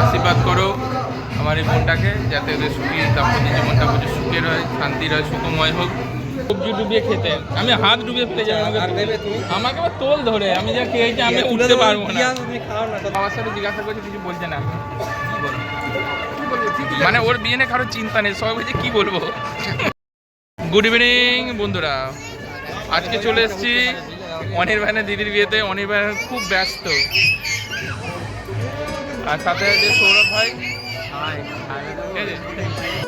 আশীর্বাদ করো আমার এই বোনটাকে যাতে ওদের সুখী দাম্পত্য জীবনটা প্রচুর সুখের হয় শান্তির হয় সুখময় হোক। সবজি ডুবিয়ে খেতে। আমি হাত ডুবিয়ে ফেলে যাই আমাকে? আমাকে আবার তোল ধরে আমি যা খেয়েছি আমি উঠতে পারব না। বাবার সাথে জিজ্ঞাসা করছি কিছু বলছে না। মানে ওর বিয়ে নিয়ে কারও চিন্তা নেই সবাই বলছে কি বলব? গুড ইভিনিং বন্ধুরা। আজকে চলে এসেছি অনির্বাণের দিদির বিয়েতে। অনির্বাণ খুব ব্যস্ত। আর সাথে আছে সৌরভ ভাই ঠিক আছে?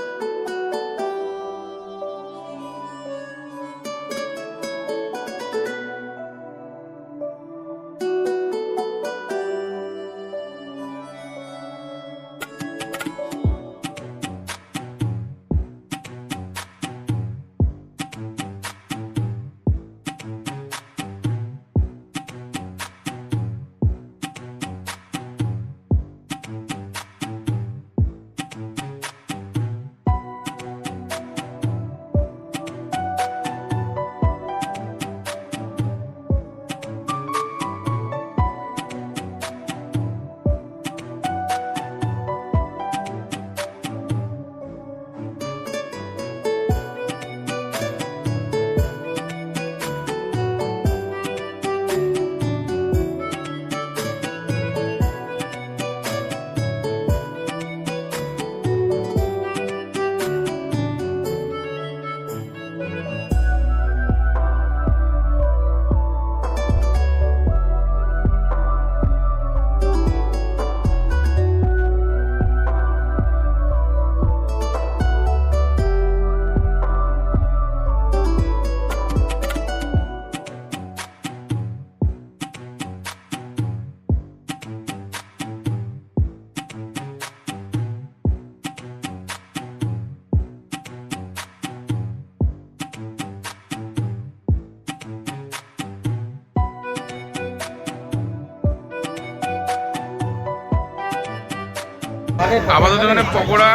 আপাতত এখানে পকোড়া,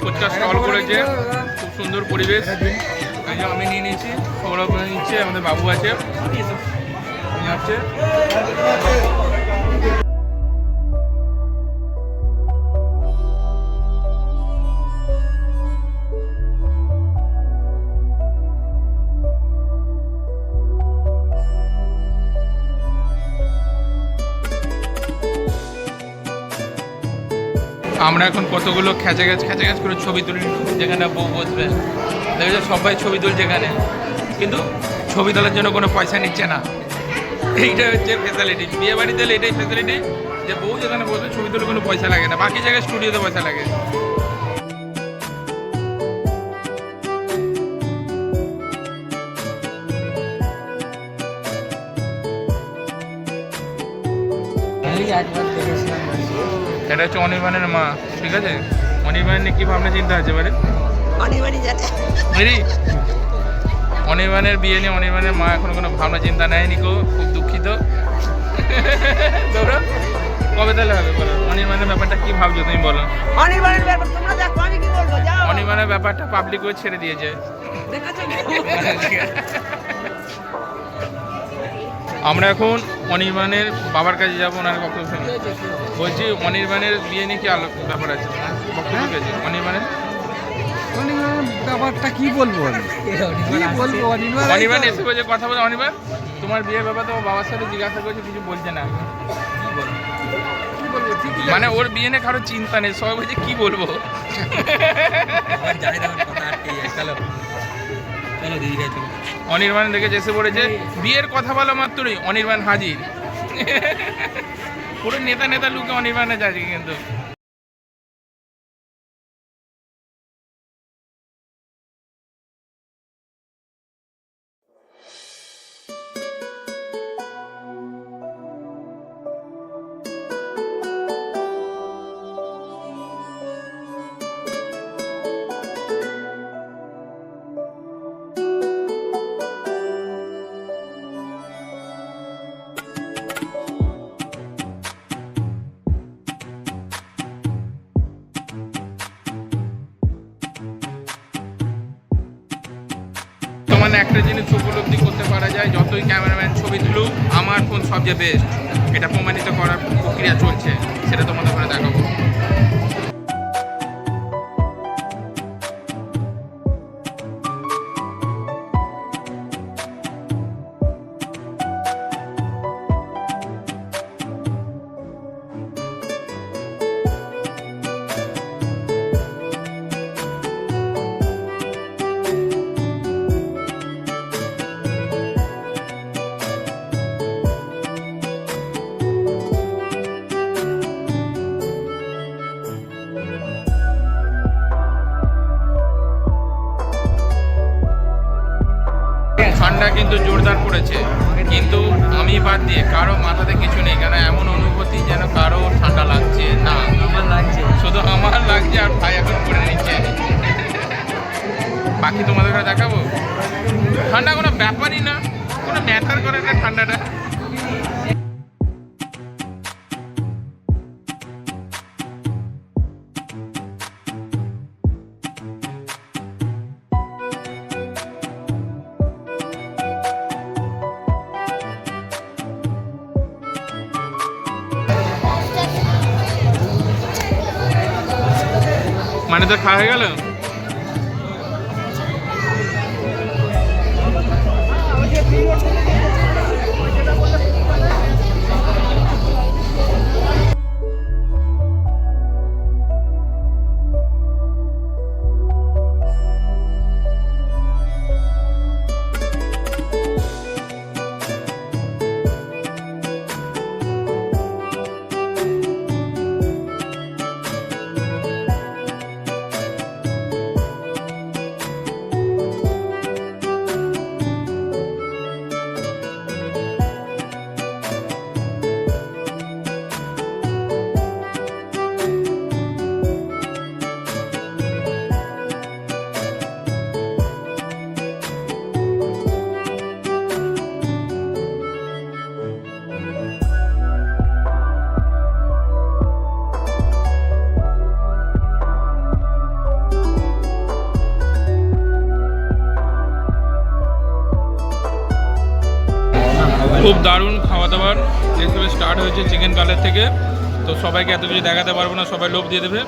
ফুচকা স্টল করেছে। খুব সুন্দর পরিবেশ। আমি নিয়ে নিয়েছি পকোড়া করে নিচ্ছে, আমাদের বাবু আছে। নিয়ে আমরা এখন কতগুলো খেঁচে গাছ খেঁচে গাছ করে ছবি তুলি, যেখানে বউ বসবে। দেখা যায় সবাই ছবি তুলছে এখানে কিন্তু ছবি তোলার জন্য কোনো পয়সা নিচ্ছে না। এইটা হচ্ছে ফেসিলিটি বিয়ে বাড়িতে এটাই ফেসিলিটি যে বউ যেখানে বসবে, ছবি তুলে কোনো পয়সা লাগে না। বাকি জায়গায় স্টুডিওতে পয়সা লাগে। একবার দেখেছিলাম। এটা হচ্ছে অনির্বাণের মা ঠিক আছে? অনির্বাণের নিয়ে কী ভাবনা চিন্তা আছে এবারে মেরি অনির্বাণের বিয়ে নিয়ে অনির্বাণের মা এখনও কোনো ভাবনা চিন্তা নেয়নি কো খুব দুঃখিত। তোমরা কবে তাহলে হবে বলো? অনির্বাণের ব্যাপারটা কি ভাবছ তুমি বলো। অনির্বাণের ব্যাপার তোমরা দেখো আমি কি বলব যাও। অনির্বাণের ব্যাপারটা পাবলিক ছেড়ে দিয়েছে। দেখেছ আমরা এখন অনির্বাণের বাবার কাছে যাব ওনার বক্তব্য শুনে বলছি অনির্বাণের বিয়ে নিয়ে কি আলো ব্যাপার আছে? বক্তব্য আছে অনির্বাণের? ব্যাপারটা কি বলব আমি? কি বলব? অনির্বাণ অনির্বাণ এসে বলছে কথা বলে অনির্বাণ। তোমার বিয়ের ব্যাপার তোমার বাবার সাথে জিজ্ঞাসা করছে কিছু বলছে না। মানে ওর বিয়ে নিয়ে কারও চিন্তা নেই সবাই বলছে কি বলব? অনির্বাণ দেখে এসে পড়েছে বিয়ের কথা বলা মাত্রই অনির্বাণ হাজির। পুরো নেতা নেতা লুকে অনির্বাণে যাচ্ছে কিন্তু। একটা জিনিস উপলব্ধি করতে পারা যায়, যতই ক্যামেরাম্যান ছবি তুলুক, আমার ফোন সবচেয়ে বেস্ট এটা প্রমাণিত করার প্রক্রিয়া চলছে, সেটা তোমাদের ওখানে দেখাবো। ঠান্ডা কিন্তু জোরদার পড়েছে কিন্তু আমি বাদ দিয়ে কারও মাথাতে কিছু নেই কেন এমন অনুভূতি যেন কারও ঠান্ডা লাগছে? না। আমার লাগছে। শুধু আমার লাগছে আর ভাই এখন করে নিচ্ছে। বাকি তোমাদের দেখাবো? ঠান্ডা কোনো ব্যাপারই না। কোনো ম্যাটার করে না ঠান্ডাটা। মানে তো খাওয়া হয়ে গেল? খুব দারুণ খাওয়া দাওয়ার যেভাবে স্টার্ট হয়েছে চিকেন কালের থেকে। তো সবাইকে এত কিছু দেখাতে পারব না সবাই লোভ দিয়ে দেবে।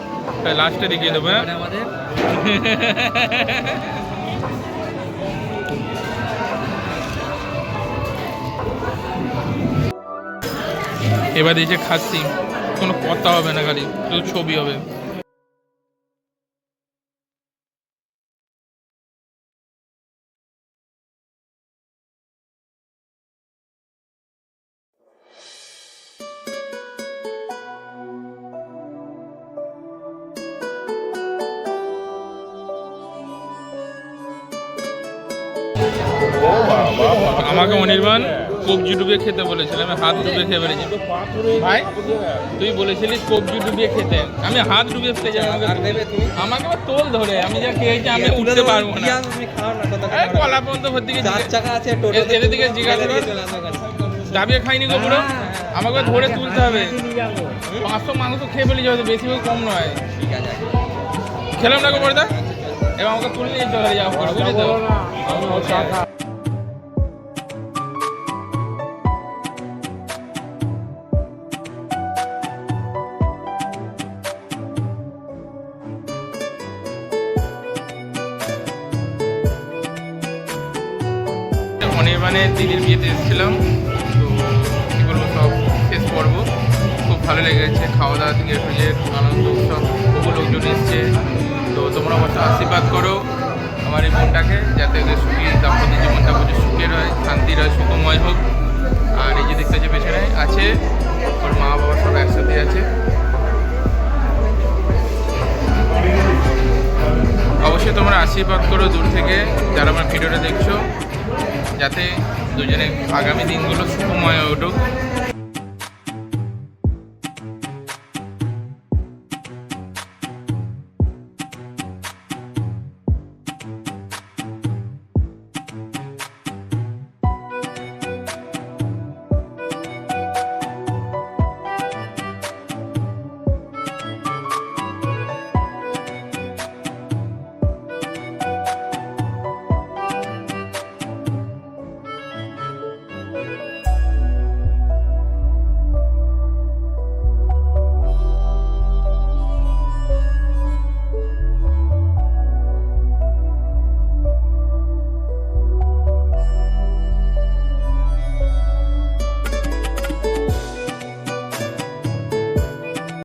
তাই লাস্টে দেখিয়ে দেবো হ্যাঁ। মানে আমাদের? এবার দিয়েছে খাচ্ছি কোনো কথা হবে না খালি শুধু ছবি হবে। আমাকে অনির্বাণ কবজি ডুবিয়ে খেতে বলেছিল আমি হাত ডুবিয়ে খেয়ে ফেলেছি। ভাই? তুই বলেছিলিস কবজি ডুবিয়ে খেতে। আমি হাত ডুবিয়ে ফেলেছি আমাকে তোল ধরে আমি যা খেয়েছি আমি উঠতে পারব না। কলা পর্যন্ত ভর্তি এদের দিকে জিজ্ঞাসা। দাবিয়ে খাইনি গো পুরো আমাকে ধরে তুলতে হবে। পাঁচশো মাংস খেয়ে ফেলেছি হয়তো বেশি কম নয়। ঠিক আছে খেলাম না গো বড়দা এবার আমাকে তুলে নিয়ে চলে যাব তো দিদির বিয়েতে এসেছিলাম। তো কী বলব, সব শেষ পর্ব। খুব ভালো লেগেছে। খাওয়া দাওয়া থেকে একটু আনন্দ উৎসব, বহু লোকজন এসছে। তো তোমরা অবশ্য আশীর্বাদ করো আমার এই বোনটাকে যাতে ওদের সুখী দাম্পত্য জীবনটা প্রচুর সুখের হয় শান্তির হয় সুখময় হোক। আর এই যে দেখতে যে পেছনে আছে, ওর মা বাবা সব একসাথে আছে। অবশ্যই তোমরা আশীর্বাদ করো দূর থেকে, যারা আমার ভিডিওটা দেখছ। যাতে দুজনে আগামী দিনগুলো সুখময় উঠুক।